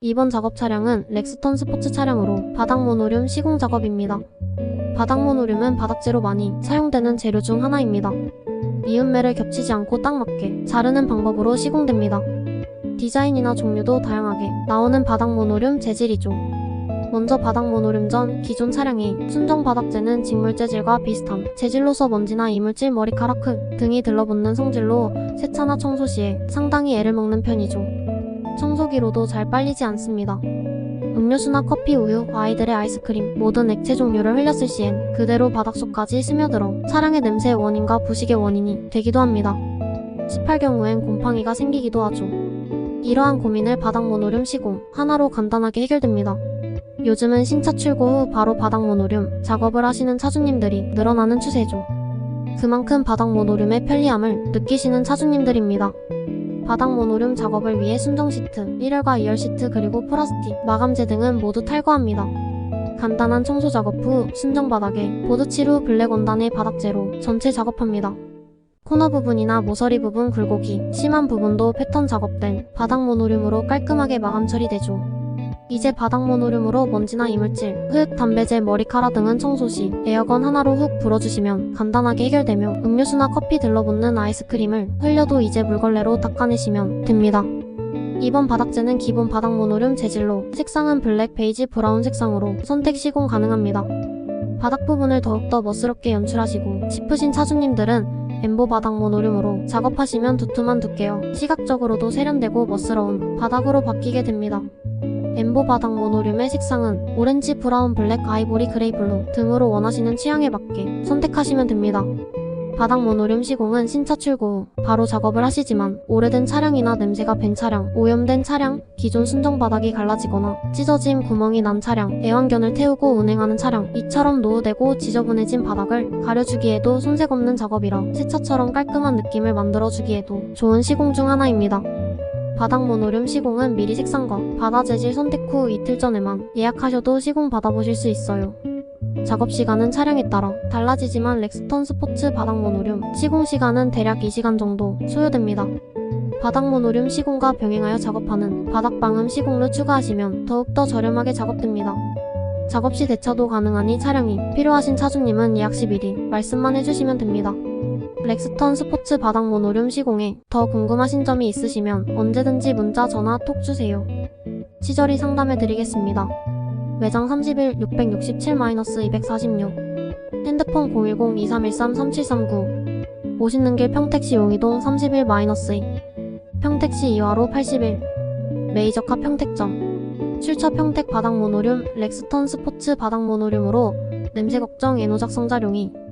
이번 작업 차량은 렉스턴 스포츠 차량으로 바닥 모노륨 시공 작업입니다. 바닥 모노륨은 바닥재로 많이 사용되는 재료 중 하나입니다. 이음매를 겹치지 않고 딱 맞게 자르는 방법으로 시공됩니다. 디자인이나 종류도 다양하게 나오는 바닥 모노륨 재질이죠. 먼저 바닥 모노륨 전 기존 차량이 순정 바닥재는 직물 재질과 비슷한 재질로서 먼지나 이물질, 머리카락, 흙 등이 들러붙는 성질로 세차나 청소 시에 상당히 애를 먹는 편이죠. 청소기로도 잘 빨리지 않습니다. 음료수나 커피, 우유, 아이들의 아이스크림, 모든 액체 종류를 흘렸을 시엔 그대로 바닥속까지 스며들어 차량의 냄새의 원인과 부식의 원인이 되기도 합니다. 습할 경우엔 곰팡이가 생기기도 하죠. 이러한 고민을 바닥 모노륨 시공 하나로 간단하게 해결됩니다. 요즘은 신차 출고 후 바로 바닥 모노륨 작업을 하시는 차주님들이 늘어나는 추세죠. 그만큼 바닥 모노륨의 편리함을 느끼시는 차주님들입니다. 바닥 모노륨 작업을 위해 순정 시트, 1열과 2열 시트 그리고 플라스틱, 마감재 등은 모두 탈거합니다. 간단한 청소 작업 후 순정 바닥에 보드칠 후 블랙 원단의 바닥재로 전체 작업합니다. 코너 부분이나 모서리 부분 굴곡이 심한 부분도 패턴 작업된 바닥 모노륨으로 깔끔하게 마감 처리되죠. 이제 바닥 모노륨으로 먼지나 이물질, 흙, 담배재, 머리카락 등은 청소 시 에어건 하나로 훅 불어주시면 간단하게 해결되며 음료수나 커피 들러붙는 아이스크림을 흘려도 이제 물걸레로 닦아내시면 됩니다. 이번 바닥재는 기본 바닥 모노륨 재질로 색상은 블랙, 베이지, 브라운 색상으로 선택 시공 가능합니다. 바닥 부분을 더욱더 멋스럽게 연출하시고 싶으신 차주님들은 엠보 바닥 모노륨으로 작업하시면 두툼한 두께여 시각적으로도 세련되고 멋스러운 바닥으로 바뀌게 됩니다. 엠보 바닥 모노륨의 색상은 오렌지, 브라운, 블랙, 아이보리, 그레이, 블루 등으로 원하시는 취향에 맞게 선택하시면 됩니다. 바닥 모노륨 시공은 신차 출고 후 바로 작업을 하시지만 오래된 차량이나 냄새가 밴 차량, 오염된 차량, 기존 순정 바닥이 갈라지거나 찢어짐 구멍이 난 차량, 애완견을 태우고 운행하는 차량 이처럼 노후되고 지저분해진 바닥을 가려주기에도 손색 없는 작업이라 새 차처럼 깔끔한 느낌을 만들어주기에도 좋은 시공 중 하나입니다. 바닥 모노륨 시공은 미리 색상과 바다 재질 선택 후 이틀 전에만 예약하셔도 시공 받아보실 수 있어요. 작업 시간은 차량에 따라 달라지지만 렉스턴 스포츠 바닥 모노륨 시공 시간은 대략 2시간 정도 소요됩니다. 바닥 모노륨 시공과 병행하여 작업하는 바닥 방음 시공을 추가하시면 더욱더 저렴하게 작업됩니다. 작업 시 대차도 가능하니 차량이 필요하신 차주님은 예약 시 미리 말씀만 해주시면 됩니다. 렉스턴 스포츠 바닥 모노륨 시공에 더 궁금하신 점이 있으시면 언제든지 문자, 전화, 톡 주세요. 치절히 상담해 드리겠습니다. 외장 31 667-246 핸드폰 010-2313-3739 오시는 길 평택시 용의동 31-2 평택시 2화로 81 메이저카 평택점. 출처 평택 바닥 모노륨 렉스턴 스포츠 바닥 모노륨으로 냄새 걱정 애노작 성자룡이